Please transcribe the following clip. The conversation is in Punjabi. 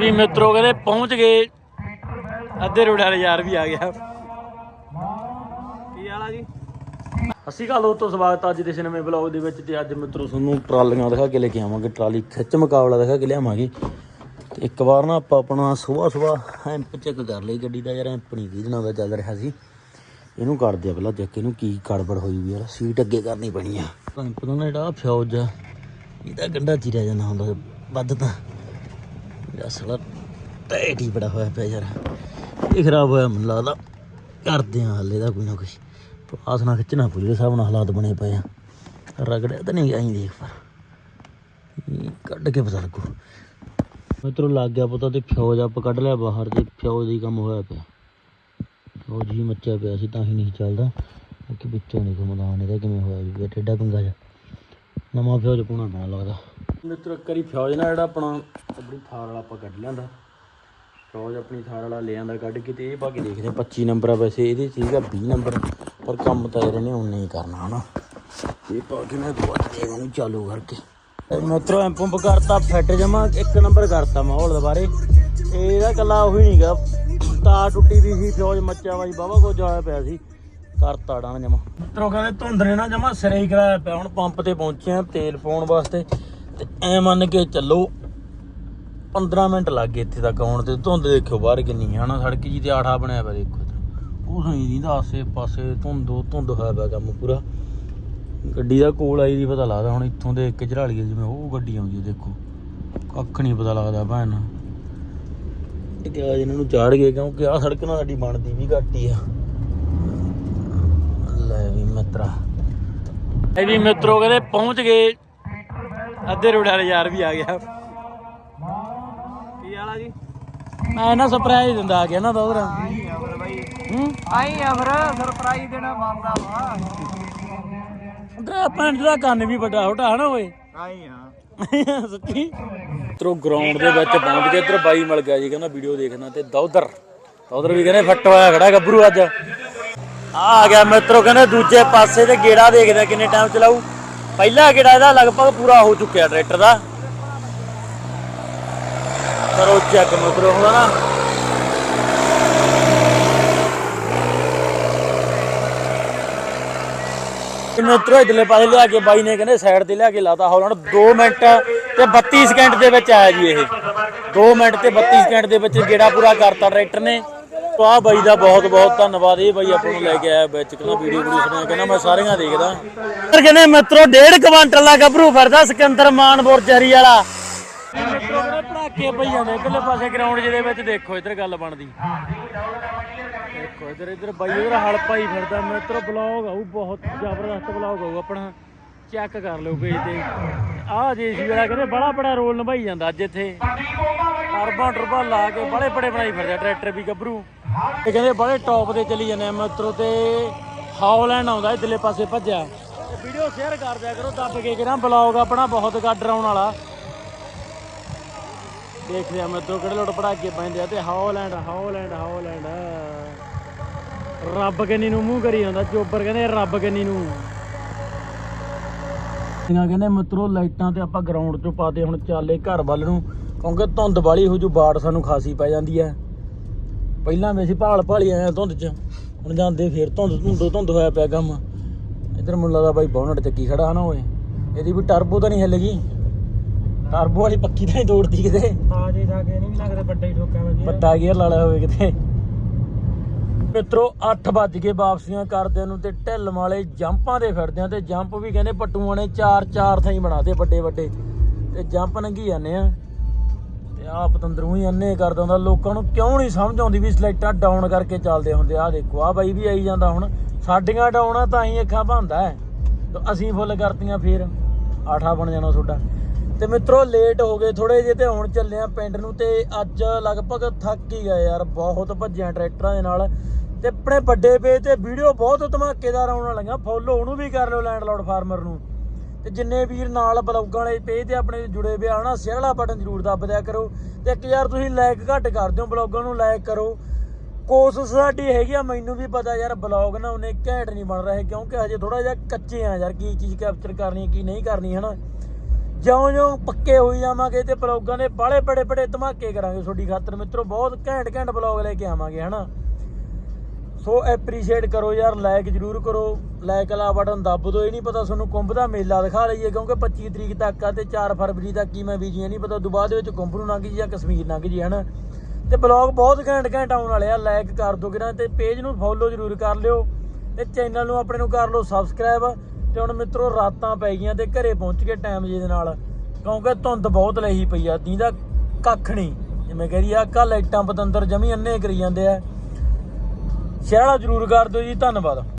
ਇਹ ਵੀ ਮਿੱਤਰੋ ਕਹਿੰਦੇ ਪਹੁੰਚ ਗਏ। ਅੱਧੇ ਰੋਡ ਵਾਲੇ ਯਾਰ ਵੀ ਆ ਗਿਆ। ਕੀ ਹਾਲ ਜੀ? ਅਸੀਂ ਕੱਲ ਉਹ ਤੋਂ ਸਵਾਗਤ ਅੱਜ ਦੇ ਇਸ ਨਵੇਂ ਦੇ ਵਿੱਚ ਤੇ ਅੱਜ ਮਿੱਤਰੋ ਤੁਹਾਨੂੰ ਟਰਾਲੀਆਂ ਦਿਖਾ ਕੇ ਲੈ ਕੇ ਆਵਾਂਗੇ। ਟਰਾਲੀ ਖਿੱਚ ਮੁਕਾਬਲਾ ਦਿਖਾ ਕੇ ਲਿਆਵਾਂਗੇ। ਤੇ ਇੱਕ ਵਾਰ ਨਾ ਆਪਾਂ ਆਪਣਾ ਸਵੇਰ ਸਵੇਰ ਐਂਪ ਚੈੱਕ ਕਰ ਲਈ ਗੱਡੀ ਦਾ ਯਾਰ, ਐਂਪ ਨਹੀਂ ਕੀ ਦਿਨਾਂ ਦਾ ਚੱਲ ਰਿਹਾ ਸੀ। ਇਹਨੂੰ ਕਰਦੇ ਆ ਪਹਿਲਾਂ ਚੈੱਕ, ਇਹਨੂੰ ਕੀ ਗੜਬੜ ਹੋਈ ਵੀ ਯਾਰ, ਸੀਟ ਅੱਗੇ ਕਰਨੀ ਪੈਣੀ ਆ। ਐਂਪ ਦਾ ਜਿਹੜਾ ਫਿਊਜ਼ ਆ, ਇਹਦਾ ਗੰਡਾ ਚੀਰਿਆ ਜਾਂਦਾ ਹੁੰਦਾ ਵੱਧ ਤਾਂ। ਮੇਰਾ ਸਾਲਾ। ਟਾਈਟ ਹੀ ਬੜਾ ਹੋਇਆ ਪਿਆ ਯਾਰ। ਇਹ ਖਰਾਬ ਹੋਇਆ ਮੈਨੂੰ ਲੱਗਦਾ। ਕਰਦੇ ਆ ਹਾਲੇ ਦਾ ਕੋਈ ਨਾ ਕੁਛ। ਆਸ ਨਾ ਖਿੱਚਣਾ ਪੁੱਜੇ ਹਿਸਾਬ ਨਾਲ ਹਾਲਾਤ ਬਣੇ ਪਏ ਆ। ਰਗੜਿਆ ਤਾਂ ਨਹੀਂ ਆਈ ਦੇਖ ਪਰ। ਕੱਢ ਕੇ ਪਤਾ ਲੱਗੂ। ਮਿੱਤਰੋ, ਲੱਗ ਗਿਆ ਪਤਾ ਤੇ ਫਿਊਜ਼ ਆਪ ਕੱਢ ਲਿਆ ਬਾਹਰ ਤੇ ਫਿਊਜ਼ ਦੀ ਕੰਮ ਹੋਇਆ ਪਿਆ। ਫਿਊਜ਼ ਹੀ ਮੱਚਿਆ ਪਿਆ ਸੀ, ਤਾਂ ਹੀ ਨਹੀਂ ਚੱਲਦਾ। ਕਿ ਵਿੱਚੋਂ ਨਹੀਂ ਘੁੰਮਦਾ ਹੁਣ ਇਹਦਾ ਕਿਵੇਂ ਹੋਇਆ ਜੀ ਟੇਡਾ ਪੰਗਾ ਜਾ ਨਵਾਂ ਫਿਊਜ਼ ਪਾਉਣਾ ਪੈਣਾ ਲੱਗਦਾ। ਮਿੱਤਰ, ਇੱਕ ਵਾਰੀ ਫਿਊਜ਼ ਨਾਲ ਜਿਹੜਾ ਆਪਣਾ ਆਪਣੀ ਥਾਰ ਵਾਲਾ ਆਪਾਂ ਕੱਢ ਲਿਆਂਦਾ। ਫਿਊਜ਼ ਆਪਣੀ ਥਾਰ ਵਾਲਾ ਲੈ ਆਂਦਾ ਕੱਢ ਕੇ ਤੇ ਇਹ ਪਾ ਕੇ ਦੇਖਦੇ ਹਾਂ 25 ਨੰਬਰ ਆ ਵੈਸੇ, ਇਹਦੇ ਸੀਗਾ 20 ਨੰਬਰ, ਪਰ ਕੰਮ ਤਾਂ ਇਹਨੇ ਨੇ ਉਨਾ ਹੀ ਕਰਨਾ, ਹਨਾ। ਇਹ ਪਾ ਕੇ ਮੈਂ ਦੁਬਾਰਾ ਦੇ ਇਹਨੂੰ ਚਾਲੂ ਕਰਕੇ। ਮਿੱਤਰੋ, ਐਂ ਪੰਪ ਕਰਤਾ, ਫਿੱਟ ਜਮਾ, ਇੱਕ ਨੰਬਰ ਕਰਤਾ ਮਾਹੌਲ ਦੁਬਾਰੇ। ਇਹਦਾ ਕੱਲਾ ਉਹੀ ਨਹੀਂਗਾ ਤਾਰ ਟੁੱਟੀ ਵੀ ਸੀ, ਫਿਊਜ਼ ਮੱਚਿਆ ਵਾ ਜੀ ਬਾਬਾ ਕੁਝ ਪਿਆ ਸੀ। ਕਰਤਾ ਡਾਂ ਜਮਾ। ਮਿੱਤਰੋ, ਕਹਿੰਦੇ ਧੁੰਦ ਨੇ ਨਾ ਜਮਾ ਸਿਰੇ ਹੀ ਕਰਾਇਆ ਪਿਆ, ਹੁਣ ਪੰਪ ਤੇ ਪਹੁੰਚੇ ਆ, ਤੇਲ ਪਾਉਣ ਵਾਸਤੇ। ਤੇ ਐ ਮੰਨ ਕੇ ਚੱਲੋ 15 ਮਿੰਟ ਲੱਗ ਗਏ ਇੱਥੇ ਤੱਕ ਆਉਣ ਤੇ, ਧੁੰਦ ਦੇਖਿਓ ਬਾਹਰ ਕਿੰਨੀ ਹੈ, ਹਨਾ? ਸੜਕ ਜੀ ਤੇ ਆਠਾ ਬਣਿਆ ਪਿਆ ਦੇਖੋ ਇੱਧਰ। ਉਹ ਸਹੀ ਨਹੀਂ ਦਾ ਆਸੇ ਪਾਸੇ ਧੁੰਦੋ, ਧੁੰਦ ਹੋਇਆ ਪਿਆ ਕੰਮ ਪੂਰਾ। ਗੱਡੀ ਦਾ ਕੋਲ ਆਈ ਦੀ ਪਤਾ ਲੱਗਦਾ, ਹੁਣ ਇੱਥੋਂ ਦੇ ਇੱਕ ਝਰਾਲੀਏ ਜਿਵੇਂ ਉਹ ਗੱਡੀ ਆਉਂਦੀ ਹੈ ਦੇਖੋ। ਕੱਖ ਨਹੀਂ ਪਤਾ ਲੱਗਦਾ ਭੈਣ। ਕਿ ਇਹਨਾਂ ਨੂੰ ਚਾੜ ਗਏ ਕਿਉਂਕਿ ਆਹ ਸੜਕ ਨਾਲ ਸਾਡੀ ਬਣਦੀ ਵੀ ਘੱਟ ਹੀ ਆ। ਲੈ ਵੀ ਮਿੱਤਰਾ। ਇਹ ਵੀ ਮਿੱਤਰੋ, ਕਹਿੰਦੇ ਪਹੁੰਚ ਗਏ ਅੱਧੇ ਰੋਡ ਵਾਲੇ ਯਾਰ ਵੀ ਆ ਗਿਆ। ਕੀ ਆ ਜੀ? ਮੈਂ ਨਾ ਸਰਪ੍ਰਾਈਜ਼ ਦਿੰਦਾ ਆ ਗਿਆ ਨਾ ਦੋਦਰ ਹੂੰ? ਆਈ ਆ ਫਿਰ ਸਰਪ੍ਰਾਈਜ਼ ਦੇਣਾ ਮੰਨਦਾ ਵਾ। ਤੇਰਾ ਪਿੰਡ ਦਾ ਕੰਨ ਵੀ ਵੱਡਾ ਛੋਟਾ ਹਨਾ ਓਏ। ਆਈ ਆ। ਸੱਚੀ? ਤਰੋ ਗਰਾਊਂਡ ਦੇ ਵਿੱਚ ਪਹੁੰਚ ਕੇ ਇੱਧਰ ਬਾਈ ਮਿਲ ਗਿਆ ਜੀ ਕਹਿੰਦਾ ਵੀਡੀਓ ਦੇਖਣਾ ਤੇ ਦੌਦਰ ਦੌਦਰ ਵੀ ਕਹਿੰਦੇ ਫੱਟ ਹੋਇਆ ਖੜਾ ਗੱਭਰੂ ਅੱਜ। ਆ ਆ ਗਿਆ ਮਿੱਤਰੋ ਕਹਿੰਦੇ ਦੂਜੇ ਪਾਸੇ ਤੇ ਗੇੜਾ ਦੇਖਦਾ ਕਿੰਨੇ ਟਾਈਮ ਚਲਾਊ। ਪਹਿਲਾ ਗੇੜਾ ਇਹਦਾ? ਲਗਭਗ ਪੂਰਾ ਹੋ ਚੁੱਕਿਆ ਟਰੈਕਟਰ ਦਾ। ਕਰੋ ਚੈੱਕ ਮਿੱਤਰੋ ਹੁਣ ਨਾ। ਮਿੱਤਰੋ, ਇਧਰਲੇ ਪਾਸੇ ਲਿਆ ਕੇ ਬਾਈ ਨੇ ਕਹਿੰਦੇ ਸਾਈਡ ਤੇ ਲਿਆ ਕੇ ਲਾਤਾ ਹੌਲੈਂਡ 2 ਮਿੰਟ ਤੇ 32 ਸਕਿੰਟ ਦੇ ਵਿੱਚ ਆਇਆ ਜੀ ਇਹ। 2 ਮਿੰਟ ਤੇ 32 ਸਕਿੰਟ ਦੇ ਵਿੱਚ ਗੇੜਾ ਪੂਰਾ ਕਰਤਾ ਟਰੈਕਟਰ ਨੇ। ਤੋ ਆ ਬਾਈ ਦਾ ਬਹੁਤ ਬਹੁਤ ਧੰਨਵਾਦ। ਇਹ ਬਾਈ ਆਪਾਂ ਨੂੰ ਲੈ ਕੇ ਆਇਆ ਵਿੱਚ। ਕਹਿੰਦਾ ਵੀਡੀਓ ਵੀਡੀਓ ਸੁਣਿਆ ਕਹਿੰਦਾ ਮੈਂ ਸਾਰੀਆਂ ਦੇਖਦਾ। ਫਿਰ ਕਹਿੰਦੇ ਮਿੱਤਰੋ 1.5 ਕੁਆਂਟਲ ਦਾ ਗੱਭਰੂ ਫਿਰਦਾ ਸਿਕੰਦਰ ਮਾਨਪੁਰ ਜਰੀ ਵਾਲਾ। ਮਿੱਤਰੋ ਕਹਿੰਦੇ ਪੜਾਕੇ ਪਈ ਜਾਂਦੇ, ਇਧਰਲੇ ਪਾਸੇ ਗਰਾਊਂਡ ਜਿਹਦੇ ਵਿੱਚ ਦੇਖੋ, ਇੱਧਰ ਗੱਲ ਬਣਦੀ। ਦੇਖੋ, ਇਧਰ ਇਧਰ ਬਾਈ, ਇਧਰ ਹਲ ਪਾਈ ਫਿਰਦਾ। ਮਿੱਤਰੋ ਬਲੌਗ ਆਊ, ਬਹੁਤ ਜ਼ਬਰਦਸਤ ਬਲੌਗ ਆਊ। ਆਪਣਾ ਚੈੱਕ ਕਰ ਲਿਓ ਪੇਜ ਤੇ। ਆਹ ਜੀ ਸੀ ਕਹਿੰਦੇ ਬੜਾ ਬੜਾ ਰੋਲ ਨਿਭਾਈ ਜਾਂਦਾ ਅੱਜ ਇੱਥੇ। ਅਰਬਾਂ ਟਰਬਾਂ ਲਾ ਕੇ ਬੜੇ ਬੜੇ ਬਣਾਈ ਫਿਰਦਾ, ਟਰੈਕਟਰ ਵੀ ਗੱਭਰੂ। ਇਹ ਕਹਿੰਦੇ ਬੜੇ ਟੌਪ ਤੇ ਚੱਲੀ ਜਾਂਦੇ ਆ ਮਿੱਤਰੋ ਤੇ ਹੌਲੈਂਡ ਆਉਂਦਾ ਇਧਰਲੇ ਪਾਸੇ ਭੱਜਿਆ। ਵੀਡੀਓ ਸ਼ੇਅਰ ਕਰ ਦਿਆ ਕਰੋ ਦੱਬ ਕੇ ਕਿ ਨਾ ਬਲੌਗ ਆਪਣਾ ਬਹੁਤ ਗੱਡ ਆਉਣ ਵਾਲਾ। ਦੇਖਦੇ ਆ ਮਿੱਤਰੋ ਕਿਹੜੇ ਲੋਟ ਪੜਾਕੇ ਪੈਂਦੇ ਆ ਤੇ ਹੌਲੈਂਡ ਹੌਲੈਂਡ ਹੌਲੈਂਡ ਰੱਬ ਕੰਨੀ ਨੂੰ ਮੂੰਹ ਕਰੀ ਜਾਂਦਾ ਚੋਬਰ ਕਹਿੰਦੇ ਰੱਬ ਕੰਨੀ ਨੂੰ। ਇਹਨਾਂ ਕਹਿੰਦੇ ਮਿੱਤਰੋ ਲਾਈਟਾਂ ਤੇ ਆਪਾਂ ਗਰਾਊਂਡ ਚੋਂ ਪਾਤੇ ਹੁਣ ਚਾਲੇ ਘਰ ਵੱਲ ਨੂੰ ਕਿਉਂਕਿ ਧੁੰਦ ਵਾਲੀ ਹੋ ਜੂ ਬਾੜ ਸਾਨੂੰ ਖਾਸੀ ਪੈ ਜਾਂਦੀ ਹੈ। ਪਹਿਲਾਂ ਵੀ ਅਸੀਂ ਭਾਲ ਭਾਲੀ ਆਏ ਆ ਧੁੰਦ 'ਚ। ਹੁਣ ਜਾਂਦੇ ਫੇਰ ਧੁੰਦ ਧੁੰਦੋ ਧੁੰਦ ਹੋਇਆ ਪਿਆ ਕੰਮ। ਇਧਰ ਮੈਨੂੰ ਲੱਗਦਾ ਬਾਈ ਬੌਨਟ ਚੱਕੀ ਖੜਾ ਹਨਾ ਓਏ। ਇਹਦੀ ਵੀ ਟਰਬੋ ਤਾਂ ਨਹੀਂ ਹਿੱਲ ਗਈ ਟਰਬੋ ਵਾਲੀ ਪੱਕੀ ਤਾਂ ਹੀ ਤੋੜਦੀ ਕਿਤੇ। ਆ ਜੇ ਜਾ ਕੇ ਨਹੀਂ ਲੱਗਦਾ ਵੱਡਾ ਹੀ ਠੋਕਾ ਵਜੇ ਵੱਡਾ ਗੇਅਰ ਹੋਵੇ ਕਿਤੇ। ਮਿੱਤਰੋ 8 ਵੱਜ ਕੇ ਵਾਪਸੀਆਂ ਕਰਦੇ ਨੂੰ ਤੇ ਢਿੱਲ ਵਾਲੇ ਜੰਪਾਂ ਦੇ ਫਿਰਦੇ ਆ ਤੇ ਜੰਪ ਵੀ ਕਹਿੰਦੇ ਪੱਟੂਆਂ ਨੇ ਚਾਰ ਚਾਰ ਥਾਈ ਬਣਾਤੇ ਵੱਡੇ ਵੱਡੇ ਤੇ ਜੰਪ ਨੰਗੀ ਜਾਂਦੇ ਆ। ਤੇ ਆ ਪਤੰਦਰੂ ਹੀ ਅੰਨੇ ਕਰਦਾ ਹੁੰਦਾ, ਲੋਕਾਂ ਨੂੰ ਕਿਉਂ ਨਹੀਂ ਸਮਝ ਆਉਂਦੀ ਵੀ ਸਲਾਈਟਾਂ ਡਾਊਨ ਕਰਕੇ ਚੱਲਦੇ ਹੁੰਦੇ ਆ। ਦੇਖੋ ਆ ਬਾਈ ਵੀ ਆਈ ਜਾਂਦਾ ਹੁਣ। ਸਾਡੀਆਂ ਡਾਊਨ ਆ, ਤਾਂ ਹੀ ਅੱਖਾਂ ਭੰਦਾ ਹੈ। ਅਸੀਂ ਫੁੱਲ ਕਰਤੀਆਂ ਫੇਰ। ਆਠਾ ਬਣ ਜਾਣਾ ਤੁਹਾਡਾ। ਤੇ ਮਿੱਤਰੋ ਲੇਟ ਹੋ ਗਏ ਥੋੜੇ ਜਿਹੇ ਤੇ ਹੁਣ ਚੱਲੇ ਆ ਪਿੰਡ ਨੂੰ ਤੇ ਅੱਜ ਲਗਭਗ ਥੱਕ ਹੀ ਗਏ ਯਾਰ, ਬਹੁਤ ਭੱਜਿਆ ਟਰੈਕਟਰਾਂ ਦੇ ਨਾਲ। ਤੇ ਆਪਣੇ ਵੱਡੇ ਪੇਜ ਤੇ ਵੀਡੀਓ ਬਹੁਤ ਧਮਾਕੇਦਾਰ ਆਉਣ ਵਾਲੀਆਂ। ਫੋਲੋ ਉਹਨੂੰ ਵੀ ਕਰ ਲਿਓ ਲੈਂਡਲੋਡ ਫਾਰਮਰ ਨੂੰ। ਤੇ ਜਿੰਨੇ ਵੀਰ ਨਾਲ ਬਲੌਗਾਂ ਵਾਲੇ ਪੇਜ ਤੇ ਆਪਣੇ ਜੁੜੇ ਹੋਏ ਆ ਹਨਾ ਸ਼ੇਅਰ ਵਾਲਾ ਬਟਨ ਜ਼ਰੂਰ ਦੱਬ ਦਿਆ ਕਰੋ। ਤੇ ਇੱਕ ਯਾਰ ਤੁਸੀਂ ਲਾਈਕ ਘੱਟ ਕਰ ਦਿਓ ਬਲੌਗਾਂ ਨੂੰ ਲਾਈਕ ਕਰੋ। ਕੋਸ਼ਿਸ਼ ਸਾਡੀ ਹੈਗੀ ਆ, ਮੈਨੂੰ ਵੀ ਪਤਾ ਯਾਰ ਬਲੌਗ ਨਾ ਉਹਨੇ ਘੈਂਟ ਨਹੀਂ ਬਣ ਰਹੇ, ਕਿਉਂਕਿ ਹਜੇ ਥੋੜਾ ਜਿਹਾ ਕੱਚੇ ਆ ਯਾਰ, ਕੀ ਚੀਜ਼ ਕੈਪਚਰ ਕਰਨੀ, ਕੀ ਨਹੀਂ ਕਰਨੀ, ਹਨਾ? ਜਿਉਂ-ਜਿਉਂ ਪੱਕੇ ਹੋਈ ਜਾਵਾਂਗੇ ਤੇ ਬਲੌਗਾਂ ਦੇ ਬਾਲੇ ਬੜੇ ਬੜੇ ਧਮਾਕੇ ਕਰਾਂਗੇ ਤੁਹਾਡੀ ਖਾਤਰ। ਮਿੱਤਰੋ, ਬਹੁਤ ਘੈਂਟ ਘੈਂਟ ਬਲੌਗ ਲੈ ਕੇ ਆਵਾਂਗੇ, ਹਨਾ? ਸੋ ਐਪਰੀਸ਼ੀਏਟ ਕਰੋ ਯਾਰ ਲਾਈਕ ਜਰੂਰ ਕਰੋ। ਲਾਈਕ ਵਾਲਾ ਬਟਨ ਦੱਬ ਦਿਓ, ਇਹ ਨਹੀਂ ਪਤਾ ਤੁਹਾਨੂੰ ਕੁੰਭ ਦਾ ਮੇਲਾ ਦਿਖਾ ਲਈਏ, ਕਿਉਂਕਿ 25 ਤਰੀਕ ਤੱਕ ਆ ਤੇ 4 ਫਰਵਰੀ ਤੱਕ ਹੀ ਮੈਂ ਬੀਜੀ ਨਹੀਂ ਪਤਾ ਦੁਬਾਰਾ ਦੇ ਵਿੱਚ ਕੁੰਭ ਨੂੰ ਲੰਘ ਜੀ ਜਾਂ ਕਸ਼ਮੀਰ ਲੰਘ ਜੀ ਹਨਾ? ਤੇ ਬਲੌਗ ਬਹੁਤ ਘੈਂਟ ਘੈਂਟ ਆਉਣ ਵਾਲੇ ਆ ਲਾਈਕ ਕਰ ਦਿਓ ਕਿਰਾਂ ਤੇ ਪੇਜ ਨੂੰ ਫੋਲੋ ਜਰੂਰ ਕਰ ਲਿਓ ਤੇ ਚੈਨਲ ਨੂੰ ਆਪਣੇ ਨੂੰ ਕਰ ਲਓ ਸਬਸਕ੍ਰਾਈਬ ਤੇ ਹੁਣ ਮਿੱਤਰੋ, ਰਾਤਾਂ ਪੈ ਗਈਆਂ ਤੇ ਘਰੇ ਪਹੁੰਚ ਕੇ ਟਾਈਮ ਜੇ ਦੇ ਨਾਲ, ਕਿਉਂਕਿ ਧੁੰਦ ਬਹੁਤ ਲਈ ਪਈ ਆ ਦੀਦਾ ਕੱਖ ਨਹੀਂ। ਜਿਵੇਂ ਕਹਦੀ ਆ ਕੱਲ ਲਾਈਟਾਂ ਪਤੰਦਰ ਜਮੀ ਅੰਨੇ ਕਰੀ ਜਾਂਦੇ ਆ। ਸ਼ੇਅਰ ਜਰੂਰ ਕਰ ਦਿਓ ਜੀ ਧੰਨਵਾਦ।